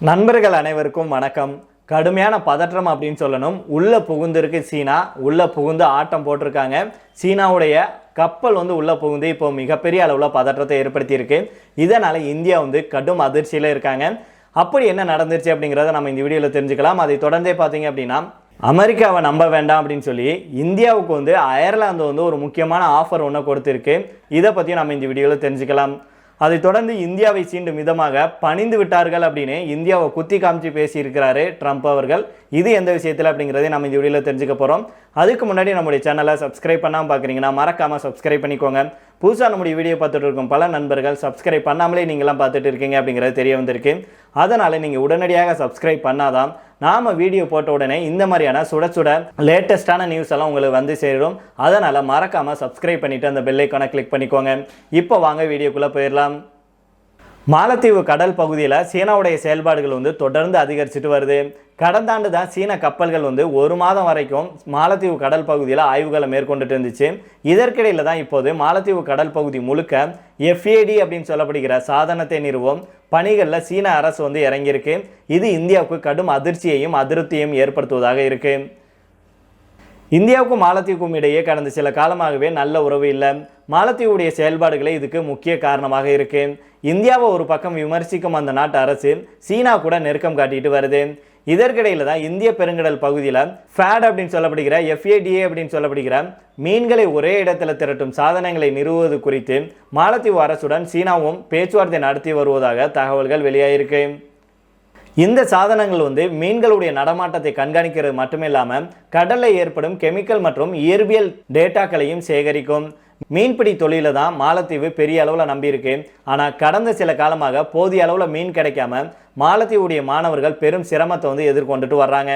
நண்பர்கள் அனைவருக்கும் வணக்கம். கடுமையான பதற்றம் அப்படின்னு சொல்லணும். உள்ளே புகுந்திருக்கு சீனா. உள்ளே புகுந்து ஆட்டம் போட்டிருக்காங்க. சீனாவுடைய கப்பல் வந்து உள்ளே புகுந்து இப்போ மிகப்பெரிய அளவில் பதற்றத்தை ஏற்படுத்தியிருக்கு. இதனால் இந்தியா வந்து கடும் அதிர்ச்சியில் இருக்காங்க. அப்படி என்ன நடந்துருச்சு அப்படிங்கிறத நம்ம இந்த வீடியோவில் தெரிஞ்சுக்கலாம். அதை தொடர்ந்தே பார்த்தீங்க அப்படின்னா அமெரிக்காவை நம்ப வேண்டாம் அப்படின்னு சொல்லி இந்தியாவுக்கு வந்து அயர்லாந்து வந்து ஒரு முக்கியமான ஆஃபர் ஒன்று கொடுத்துருக்கு. இதை பற்றியும் நம்ம இந்த வீடியோவில் தெரிஞ்சுக்கலாம். அதைத் தொடர்ந்து இந்தியாவை சீண்டும் விதமாக பணிந்து விட்டார்கள் அப்படின்னு இந்தியாவை குத்தி காமிச்சு பேசியிருக்கிறாரு ட்ரம்ப் அவர்கள். இது எந்த விஷயத்தில் அப்படிங்கிறதே நம்ம இந்த வீடியோவில் தெரிஞ்சுக்க போகிறோம் அதுக்கு முன்னாடி நம்முடைய சேனலை சப்ஸ்கிரைப் பண்ணாமல் பார்க்குறீங்கன்னா மறக்காமல் சப்ஸ்கிரைப் பண்ணிக்கோங்க. புதுசாக நம்முடைய வீடியோ பார்த்துட்டு இருக்கும் பல நண்பர்கள் சப்ஸ்கிரைப் பண்ணாமலே நீங்களாம் பார்த்துட்டு இருக்கீங்க அப்படிங்கிறது தெரிய வந்திருக்கு. அதனால் நீங்கள் உடனடியாக சப்ஸ்கிரைப் பண்ணாதான் நாம் வீடியோ போட்ட உடனே இந்த மாதிரியான சுட சுட லேட்டஸ்ட்டான நியூஸ் எல்லாம் உங்களுக்கு வந்து சேரும். அதனால் மறக்காமல் சப்ஸ்கிரைப் பண்ணிவிட்டு அந்த பெல்லைக்கான கிளிக் பண்ணிக்கோங்க. இப்போ வாங்க வீடியோக்குள்ளே போயிடலாம். மாலத்தீவு கடல் பகுதியில் சீனாவுடைய செயல்பாடுகள் வந்து தொடர்ந்து அதிகரிச்சுட்டு வருது. கடந்த ஆண்டு தான் சீன கப்பல்கள் வந்து ஒரு மாதம் வரைக்கும் மாலத்தீவு கடல் பகுதியில் ஆய்வுகளை மேற்கொண்டுட்டு இருந்துச்சு. இதற்கிடையில் தான் இப்போது மாலத்தீவு கடல் பகுதி முழுக்க எஃப்ஏடி அப்படின்னு சொல்லப்படுகிற சாதனத்தை நிறுவும் பணிகளில் சீன அரசு வந்து இறங்கியிருக்கு. இது இந்தியாவுக்கு கடும் அதிர்ச்சியையும் அதிருப்தியையும் ஏற்படுத்துவதாக இருக்குது இந்தியாவுக்கும் மாலத்தீவுக்கும் இடையே கடந்த சில காலமாகவே நல்ல உறவு இல்லை. மாலத்தீவுடைய செயல்பாடுகளே இதுக்கு முக்கிய காரணமாக இருக்கு. இந்தியாவை ஒரு பக்கம் விமர்சிக்கும் அந்த நாட்டு அரசு சீனா கூட நெருக்கம் காட்டிட்டு வருது. இதற்கிடையில் தான் இந்திய பெருங்கடல் பகுதியில் ஃபேட் அப்படின்னு சொல்லப்படுகிற எஃப்ஏடிஏ அப்படின்னு சொல்லப்படுகிற மீன்களை ஒரே இடத்துல திரட்டும் சாதனங்களை நிறுவுவது குறித்து மாலத்தீவு அரசுடன் சீனாவும் பேச்சுவார்த்தை நடத்தி வருவதாக தகவல்கள் வெளியாயிருக்கு. இந்த சாதனங்கள் வந்து மீன்களுடைய நடமாட்டத்தை கண்காணிக்கிறது மட்டுமில்லாமல் கடலில் ஏற்படும் கெமிக்கல் மற்றும் இயற்பியல் டேட்டாக்களையும் சேகரிக்கும். மீன்பிடி தொழில தான் மாலத்தீவு பெரிய அளவில் நம்பியிருக்கு. ஆனால் கடந்த சில காலமாக போதிய அளவில் மீன் கிடைக்காம மாலத்தீவுடைய மாணவர்கள் பெரும் சிரமத்தை வந்து எதிர்கொண்டுட்டு வர்றாங்க.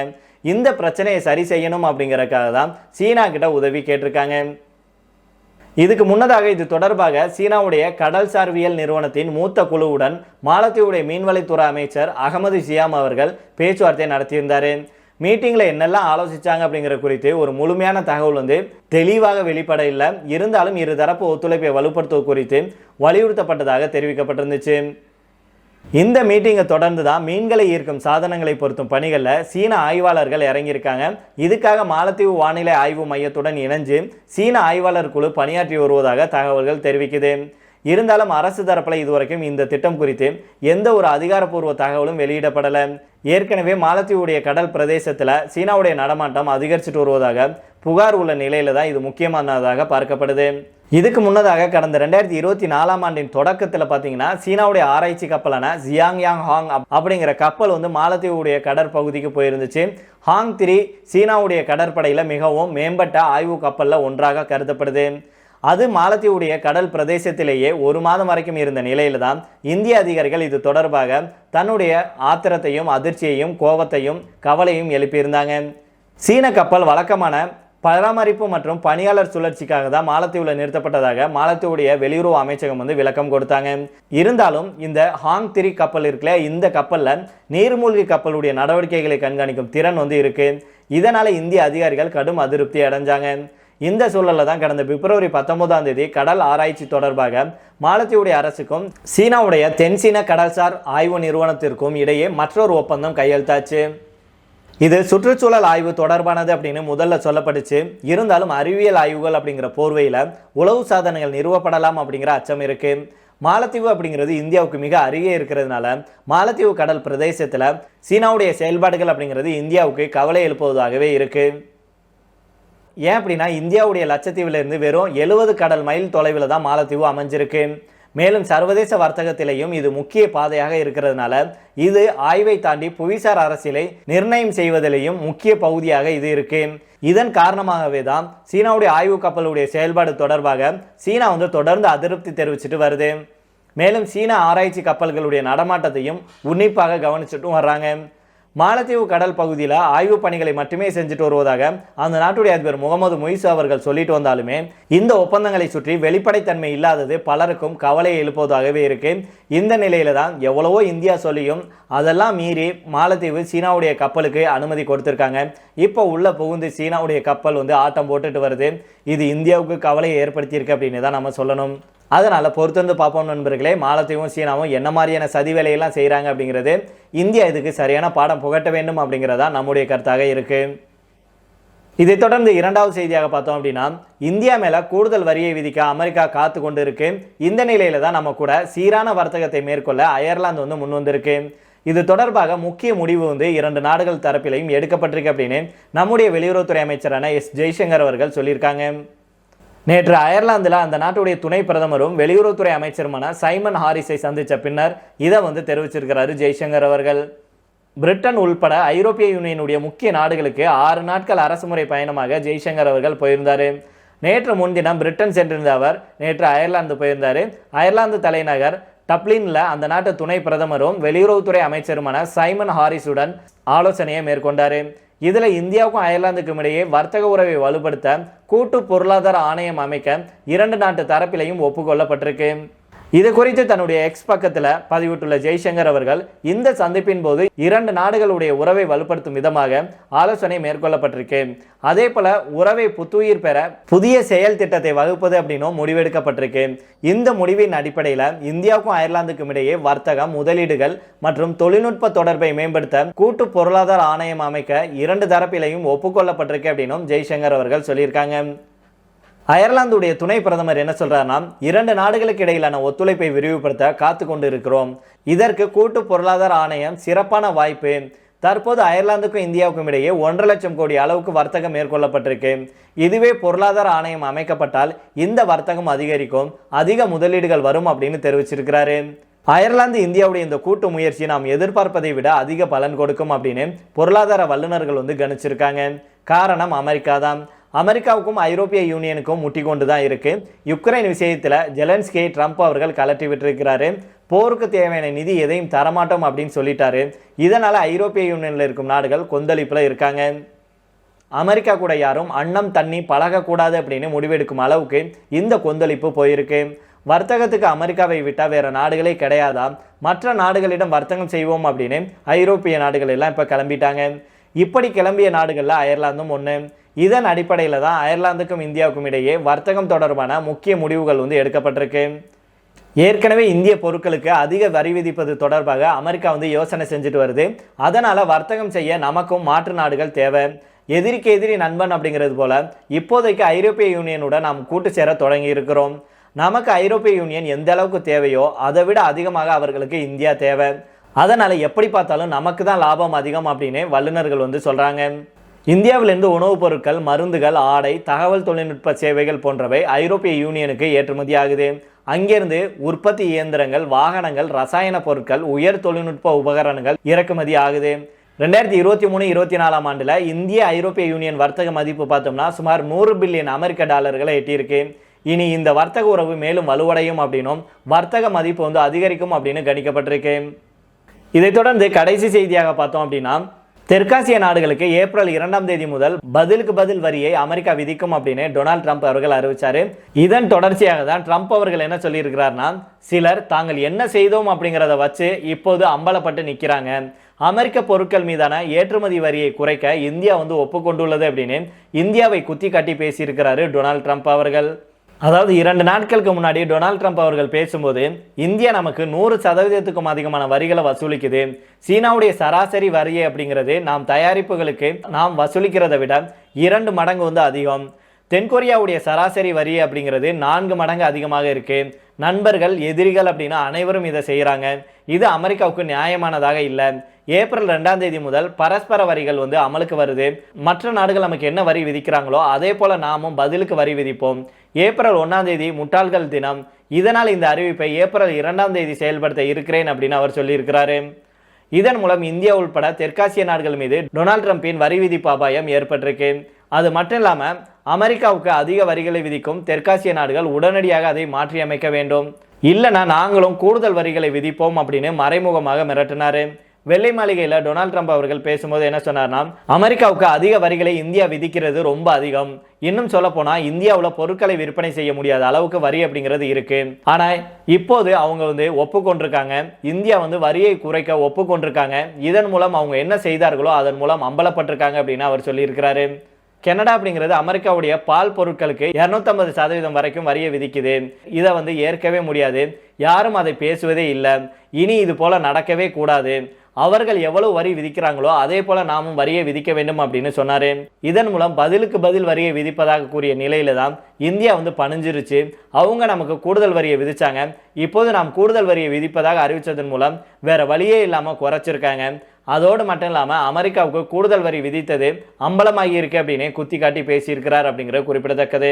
இந்த பிரச்சனையை சரி செய்யணும் அப்படிங்கிறக்காக தான் சீனா கிட்ட உதவி கேட்டிருக்காங்க. இதுக்கு முன்னதாக இது தொடர்பாக சீனாவுடைய கடல்சார்வியல் நிறுவனத்தின் மூத்த குழுவுடன் மாலத்தீவுடைய மீன்வளத்துறை அமைச்சர் அகமது ஜியாம் அவர்கள் பேச்சுவார்த்தை நடத்தியிருந்தார். மீட்டிங்கில் என்னெல்லாம் ஆலோசித்தாங்க அப்படிங்கிற குறித்து ஒரு முழுமையான தகவல் வந்து தெளிவாக வெளிப்பட இல்லை. இருந்தாலும் இருதரப்பு ஒத்துழைப்பை வலுப்படுத்துவது குறித்து வலியுறுத்தப்பட்டதாக தெரிவிக்கப்பட்டிருந்துச்சு. இந்த மீட்டிங்கை தொடர்ந்து தான் மீன்களை ஈர்க்கும் சாதனங்களை பொருத்தும் பணிகளில் சீன ஆய்வாளர்கள் இறங்கியிருக்காங்க. இதுக்காக மாலத்தீவு வானிலை ஆய்வு மையத்துடன் இணைஞ்சு சீன ஆய்வாளர் குழு பணியாற்றி வருவதாக தகவல்கள் தெரிவிக்குது. இருந்தாலும் அரசு தரப்பில் இதுவரைக்கும் இந்த திட்டம் குறித்து எந்த ஒரு அதிகாரப்பூர்வ தகவலும் வெளியிடப்படலை. ஏற்கனவே மாலத்தீவுடைய கடல் பிரதேசத்தில் சீனாவுடைய நடமாட்டம் அதிகரிச்சுட்டு வருவதாக புகார் உள்ள நிலையில தான் இது முக்கியமானதாக பார்க்கப்படுது. இதுக்கு முன்னதாக கடந்த ரெண்டாயிரத்தி இருபத்தி நாலாம் ஆண்டின் தொடக்கத்தில் பார்த்தீங்கன்னா சீனாவுடைய ஆராய்ச்சி கப்பலான ஜியாங் யாங் ஹாங் அப்படிங்கிற கப்பல் வந்து மாலத்தீவுடைய கடற்பகுதிக்கு போயிருந்துச்சு. ஹாங் த்ரீ சீனாவுடைய கடற்படையில் மிகவும் மேம்பட்ட ஆய்வு கப்பலில் ஒன்றாக கருதப்படுது. அது மாலத்தீவுடைய கடல் பிரதேசத்திலேயே ஒரு மாதம் வரைக்கும் இருந்த நிலையில் தான் இந்திய அதிகாரிகள் இது தொடர்பாக தன்னுடைய ஆத்திரத்தையும் அதிர்ச்சியையும் கோபத்தையும் கவலையும் எழுப்பியிருந்தாங்க. சீன கப்பல் வழக்கமான பராமரிப்பு மற்றும் பணியாளர் சுழற்சிக்காக தான் மாலத்தீவில் நிறுத்தப்பட்டதாக மாலத்தீவுடைய வெளியுறவு அமைச்சகம் வந்து விளக்கம் கொடுத்தாங்க. இருந்தாலும் இந்த ஹாங் திரி கப்பல் இருக்குல்ல இந்த கப்பலில் நீர்மூழ்கி கப்பலுடைய நடவடிக்கைகளை கண்காணிக்கும் திறன் வந்து இருக்குது இதனால் இந்திய அதிகாரிகள் கடும் அதிருப்தி அடைஞ்சாங்க. இந்த சூழலில் தான் கடந்த பிப்ரவரி பத்தொன்பதாம் தேதி கடல் ஆராய்ச்சி தொடர்பாக மாலத்தீவுடைய அரசுக்கும் சீனாவுடைய தென்சீன கடல்சார் ஆய்வு நிறுவனத்திற்கும் இடையே மற்றொரு ஒப்பந்தம் கையெழுத்தாச்சு. இது சுற்றுச்சூழல் ஆய்வு தொடர்பானது அப்படின்னு முதல்ல சொல்லப்பட்டுச்சு. இருந்தாலும் அறிவியல் ஆய்வுகள் அப்படிங்கிற போர்வையில் உளவு சாதனங்கள் நிறுவப்படலாம் அப்படிங்கிற அச்சம் இருக்குது மாலத்தீவு அப்படிங்கிறது இந்தியாவுக்கு மிக அருகே இருக்கிறதுனால மாலத்தீவு கடல் பிரதேசத்தில் சீனாவுடைய செயல்பாடுகள் அப்படிங்கிறது இந்தியாவுக்கு கவலை எழுப்புவதாகவே இருக்குது ஏன் அப்படின்னா இந்தியாவுடைய லட்சத்தீவிலிருந்து வெறும் எழுபது கடல் மைல் தொலைவில் தான் மாலத்தீவு அமைஞ்சிருக்கு. மேலும் சர்வதேச வர்த்தகத்திலேயும் இது முக்கிய பாதையாக இருக்கிறதுனால இது ஆய்வை தாண்டி புவிசார் அரசியலை நிர்ணயம் செய்வதிலேயும் முக்கிய பகுதியாக இது இருக்கு. இதன் காரணமாகவே தான் சீனாவுடைய ஆய்வு கப்பலுடைய செயல்பாடு தொடர்பாக சீனா வந்து தொடர்ந்து அதிருப்தி தெரிவிச்சிட்டு வருது. மேலும் சீன ஆராய்ச்சி கப்பல்களுடைய நடமாட்டத்தையும் உன்னிப்பாக கவனிச்சுட்டும் வர்றாங்க. மாலத்தீவு கடல் பகுதியில் ஆய்வு பணிகளை மட்டுமே செஞ்சுட்டு வருவதாக அந்த நாட்டுடைய அதிபர் முகமது மொய்சு அவர்கள் சொல்லிட்டு வந்தாலுமே இந்த ஒப்பந்தங்களை சுற்றி வெளிப்படைத்தன்மை இல்லாதது பலருக்கும் கவலையை எழுப்புவதாகவே இருக்கு. இந்த நிலையில தான் எவ்வளவோ இந்தியா சொல்லியும் அதெல்லாம் மீறி மாலத்தீவு சீனாவுடைய கப்பலுக்கு அனுமதி கொடுத்துருக்காங்க. இப்போ உள்ள புகுந்து சீனாவுடைய கப்பல் வந்து ஆட்டம் போட்டுட்டு வருது. இது இந்தியாவுக்கு கவலையை ஏற்படுத்தியிருக்கு அப்படின்னு தான் நம்ம சொல்லணும். அதனால் பொறுத்திருந்து பார்ப்போம் நண்பர்களே. மாலத்தையும் சீனாவும் என்ன மாதிரியான சதி வேலையெல்லாம் செய்கிறாங்க அப்படிங்கிறது இந்தியா இதுக்கு சரியான பாடம் புகட்ட வேண்டும் அப்படிங்கிறதா நம்முடைய கருத்தாக இருக்கு. இதைத் தொடர்ந்து இரண்டாவது செய்தியாக பார்த்தோம் அப்படின்னா இந்தியா மேலே கூடுதல் வரியை விதிக்க அமெரிக்கா காத்து கொண்டு இருக்கு இந்த நிலையில தான் நம்ம கூட சீரான வர்த்தகத்தை மேற்கொள்ள அயர்லாந்து வந்து முன் வந்திருக்கு. இது தொடர்பாக முக்கிய முடிவு வந்து இரண்டு நாடுகள் தரப்பிலையும் எடுக்கப்பட்டிருக்கு அப்படின்னு நம்முடைய வெளியுறவுத்துறை அமைச்சரான எஸ். ஜெய்சங்கர் அவர்கள் சொல்லியிருக்காங்க. நேற்று அயர்லாந்தில் அந்த நாட்டுடைய துணை பிரதமரும் வெளியுறவுத்துறை அமைச்சருமான சைமன் ஹாரிஸை சந்தித்த பின்னர் இதை வந்து தெரிவிச்சிருக்கிறாரு ஜெய்சங்கர் அவர்கள். பிரிட்டன் உள்பட ஐரோப்பிய யூனியனுடைய முக்கிய நாடுகளுக்கு ஆறு நாட்கள் அரசுமுறை பயணமாக ஜெய்சங்கர் அவர்கள் போயிருந்தார். நேற்று முன்தினம் பிரிட்டன் சென்றிருந்த அவர் நேற்று அயர்லாந்து போயிருந்தார். அயர்லாந்து தலைநகர் டப்ளின்ல அந்த நாட்டு துணை பிரதமரும் வெளியுறவுத்துறை அமைச்சருமான சைமன் ஹாரிஸுடன் ஆலோசனையை மேற்கொண்டார். இதில் இந்தியாவுக்கும் அயர்லாந்துக்கும் இடையே வர்த்தக உறவை வலுப்படுத்த கூட்டு பொருளாதார ஆணையம் அமைக்க இரண்டு நாட்டு தரப்பிலையும் ஒப்புக்கொள்ளப்பட்டிருக்கு. இது குறித்து தன்னுடைய எக்ஸ் பக்கத்தில் பதிவிட்டுள்ள ஜெய்சங்கர் அவர்கள் இந்த சந்திப்பின் போது இரண்டு நாடுகளுடைய உறவை வலுப்படுத்தும் விதமாக ஆலோசனை மேற்கொள்ளப்பட்டிருக்கு. அதே போல உறவை புத்துயிர் பெற புதிய செயல் திட்டத்தை வகுப்பது அப்படின்னும் முடிவெடுக்கப்பட்டிருக்கு. இந்த முடிவின் அடிப்படையில் இந்தியாவுக்கும் அயர்லாந்துக்கும் இடையே வர்த்தகம் முதலீடுகள் மற்றும் தொழில்நுட்ப தொடர்பை மேம்படுத்த கூட்டு பொருளாதார ஆணையம் அமைக்க இரண்டு தரப்பிலையும் ஒப்புக்கொள்ளப்பட்டிருக்கு அப்படின்னும் ஜெய்சங்கர் அவர்கள் சொல்லியிருக்காங்க. அயர்லாந்துடைய துணை பிரதமர் என்ன சொல்றாருன்னா இரண்டு நாடுகளுக்கு இடையிலான ஒத்துழைப்பை விரிவுபடுத்த காத்து கொண்டு இருக்கிறோம் இதற்கு கூட்டு பொருளாதார ஆணையம் சிறப்பான வாய்ப்பு. தற்போது அயர்லாந்துக்கும் இந்தியாவுக்கும் இடையே ஒன்றரை லட்சம் கோடி அளவுக்கு வர்த்தகம் மேற்கொள்ளப்பட்டிருக்கு. இதுவே பொருளாதார ஆணையம் அமைக்கப்பட்டால் இந்த வர்த்தகம் அதிகரிக்கும் அதிக முதலீடுகள் வரும் அப்படின்னு தெரிவிச்சிருக்கிறாரு. அயர்லாந்து இந்தியாவுடைய இந்த கூட்டு முயற்சி நாம் எதிர்பார்ப்பதை விட அதிக பலன் கொடுக்கும் அப்படின்னு பொருளாதார வல்லுநர்கள் வந்து கணிச்சிருக்காங்க. காரணம் அமெரிக்கா தான் அமெரிக்காவுக்கும் ஐரோப்பிய யூனியனுக்கும் முட்டி கொண்டு தான் இருக்குது யுக்ரைன் விஷயத்தில் ஜெலன்ஸ்கியை ட்ரம்ப் அவர்கள் கலட்டி விட்டிருக்கிறாரு. போருக்கு தேவையான நிதி எதையும் தரமாட்டோம் அப்படின்னு சொல்லிட்டாரு. இதனால் ஐரோப்பிய யூனியனில் இருக்கும் நாடுகள் கொந்தளிப்பில் இருக்காங்க. அமெரிக்கா கூட யாரும் அன்னம் தண்ணி பழகக்கூடாது அப்படின்னு முடிவெடுக்கும் அளவுக்கு இந்த கொந்தளிப்பு போயிருக்கு. வர்த்தகத்துக்கு அமெரிக்காவை விட்டால் வேற நாடுகளே கிடையாதா? மற்ற நாடுகளிடம் வர்த்தகம் செய்வோம் அப்படின்னு ஐரோப்பிய நாடுகள் எல்லாம் இப்போ கிளம்பிட்டாங்க. இப்படி கிளம்பிய நாடுகளில் அயர்லாந்தும் ஒன்று இதன் அடிப்படையில் தான் அயர்லாந்துக்கும் இந்தியாவுக்கும் இடையே வர்த்தகம் தொடர்பான முக்கிய முடிவுகள் வந்து எடுக்கப்பட்டிருக்கு. ஏற்கனவே இந்திய பொருட்களுக்கு அதிக வரி விதிப்பது தொடர்பாக அமெரிக்கா வந்து யோசனை செஞ்சுட்டு வருது. அதனால் வர்த்தகம் செய்ய நமக்கும் மாற்று நாடுகள் தேவை. எதிரிக்கு எதிரி நண்பன் அப்படிங்கிறது போல இப்போதைக்கு ஐரோப்பிய யூனியனுடன் நாம் கூட்டு சேர தொடங்கி இருக்கிறோம். நமக்கு ஐரோப்பிய யூனியன் எந்த அளவுக்கு தேவையோ அதை விட அதிகமாக அவர்களுக்கு இந்தியா தேவை. அதனால் எப்படி பார்த்தாலும் நமக்கு தான் லாபம் அதிகம் அப்படின்னு வல்லுநர்கள் வந்து சொல்கிறாங்க இந்தியாவிலிருந்து உணவுப் பொருட்கள் மருந்துகள் ஆடை தகவல் தொழில்நுட்ப சேவைகள் போன்றவை ஐரோப்பிய யூனியனுக்கு ஏற்றுமதி ஆகுது அங்கிருந்து உற்பத்தி இயந்திரங்கள் வாகனங்கள் ரசாயன பொருட்கள் உயர் தொழில்நுட்ப உபகரணங்கள் இறக்குமதி ஆகுது. ரெண்டாயிரத்தி இருபத்தி மூணு இருபத்தி நாலாம் ஆண்டில் இந்திய ஐரோப்பிய யூனியன் வர்த்தக மதிப்பு பார்த்தோம்னா சுமார் நூறு பில்லியன் அமெரிக்க டாலர்களை எட்டியிருக்கு. இனி இந்த வர்த்தக உறவு மேலும் வலுவடையும் அப்படின்னும் வர்த்தக மதிப்பு வந்து அதிகரிக்கும் அப்படின்னு கணிக்கப்பட்டிருக்கு. இதைத் தொடர்ந்து கடைசி செய்தியாக பார்த்தோம் அப்படின்னா தெற்காசிய நாடுகளுக்கு ஏப்ரல் இரண்டாம் தேதி முதல் பதிலுக்கு பதில் வரியை அமெரிக்கா விதிக்கும் அப்படின்னு டொனால்ட் ட்ரம்ப் அவர்கள் அறிவிச்சாரு. இதன் தொடர்ச்சியாக தான் ட்ரம்ப் அவர்கள் என்ன சொல்லியிருக்கிறார்னா சிலர் தாங்கள் என்ன செய்தோம் அப்படிங்கிறத வச்சு இப்போது அம்பலப்பட்டு நிற்கிறாங்க அமெரிக்க பொருட்கள் மீதான ஏற்றுமதி வரியை குறைக்க இந்தியா வந்து ஒப்புக்கொண்டுள்ளது அப்படின்னு இந்தியாவை குத்தி காட்டி பேசியிருக்கிறாரு டொனால்ட் ட்ரம்ப் அவர்கள். அதாவது இரண்டு நாட்களுக்கு முன்னாடி டொனால்ட் ட்ரம்ப் அவர்கள் பேசும்போது இந்தியா நமக்கு நூறு சதவீதத்துக்கும் அதிகமான வரிகளை வசூலிக்குது. சீனாவுடைய சராசரி வரி அப்படிங்கிறது நாம் தயாரிப்புகளுக்கு நாம் வசூலிக்கிறதை விட இரண்டு மடங்கு வந்து அதிகம். தென்கொரியாவுடைய சராசரி வரி அப்படிங்கிறது நான்கு மடங்கு அதிகமாக இருக்குது நண்பர்கள் எதிரிகள் அப்படின்னா அனைவரும் இதை செய்கிறாங்க இது அமெரிக்காவுக்கு நியாயமானதாக இல்லை. ஏப்ரல் ரெண்டாம் தேதி முதல் பரஸ்பர வரிகள் வந்து அமலுக்கு வருது. மற்ற நாடுகள் நமக்கு என்ன வரி விதிக்கிறாங்களோ அதே போல நாமும் பதிலுக்கு வரி விதிப்போம். ஏப்ரல் ஒன்றாம் தேதி முட்டாள்கள் தினம். இதனால் இந்த அறிவிப்பை ஏப்ரல் இரண்டாம் தேதி செயல்படுத்த இருக்கிறேன் அப்படின்னு அவர் சொல்லியிருக்கிறாரு. இதன் மூலம் இந்தியா உள்பட தெற்காசிய நாடுகள் மீது டொனால்ட் ட்ரம்பின் வரி விதிப்பு அபாயம் ஏற்பட்டிருக்கு. அது மட்டும் இல்லாமல் அமெரிக்காவுக்கு அதிக வரிகளை விதிக்கும் தெற்காசிய நாடுகள் உடனடியாக அதை மாற்றியமைக்க வேண்டும். இல்லைனா நாங்களும் கூடுதல் வரிகளை விதிப்போம் அப்படின்னு மறைமுகமாக மிரட்டினாரு. வெள்ளை மாளிகையில் டொனால்ட் ட்ரம்ப் அவர்கள் பேசும்போது என்ன சொன்னார்னா அமெரிக்காவுக்கு அதிக வரிகளை இந்தியா விதிக்கிறது ரொம்ப அதிகம். இன்னும் சொல்ல போனால் இந்தியாவில் பொருட்களை விற்பனை செய்ய முடியாத அளவுக்கு வரி அப்படிங்கிறது இருக்கு. ஆனால் இப்போது அவங்க வந்து ஒப்புக்கொண்டிருக்காங்க. இந்தியா வந்து வரியை குறைக்க ஒப்புக்கொண்டிருக்காங்க. இதன் மூலம் அவங்க என்ன செய்தார்களோ அதன் மூலம் அம்பலப்பட்டிருக்காங்க அப்படின்னு அவர் சொல்லியிருக்கிறாரு. கனடா அப்படிங்கிறது அமெரிக்காவுடைய பால் பொருட்களுக்கு 250% சதவீதம் வரைக்கும் வரியை விதிக்குது. இதை வந்து ஏற்கவே முடியாது. யாரும் அதை பேசுவதே இல்லை. இனி இது போல நடக்கவே கூடாது. அவர்கள் எவ்வளவு வரி விதிக்கிறாங்களோ அதே போல நாமும் வரியை விதிக்க வேண்டும் அப்படின்னு சொன்னாரு. இதன் மூலம் பதிலுக்கு பதில் வரியை விதிப்பதாக கூறிய நிலையில தான் இந்தியா வந்து பணிஞ்சிருச்சு. அவங்க நமக்கு கூடுதல் வரியை விதிச்சாங்க. இப்போது நாம் கூடுதல் வரியை விதிப்பதாக அறிவித்ததன் மூலம் வேற வழியே இல்லாமல் குறைச்சிருக்காங்க. அதோடு மட்டும் இல்லாமல் அமெரிக்காவுக்கு கூடுதல் வரி விதித்தது அம்பலமாகி இருக்கு அப்படின்னு குத்தி காட்டி பேசியிருக்கிறார் அப்படிங்கிறது குறிப்பிடத்தக்கது.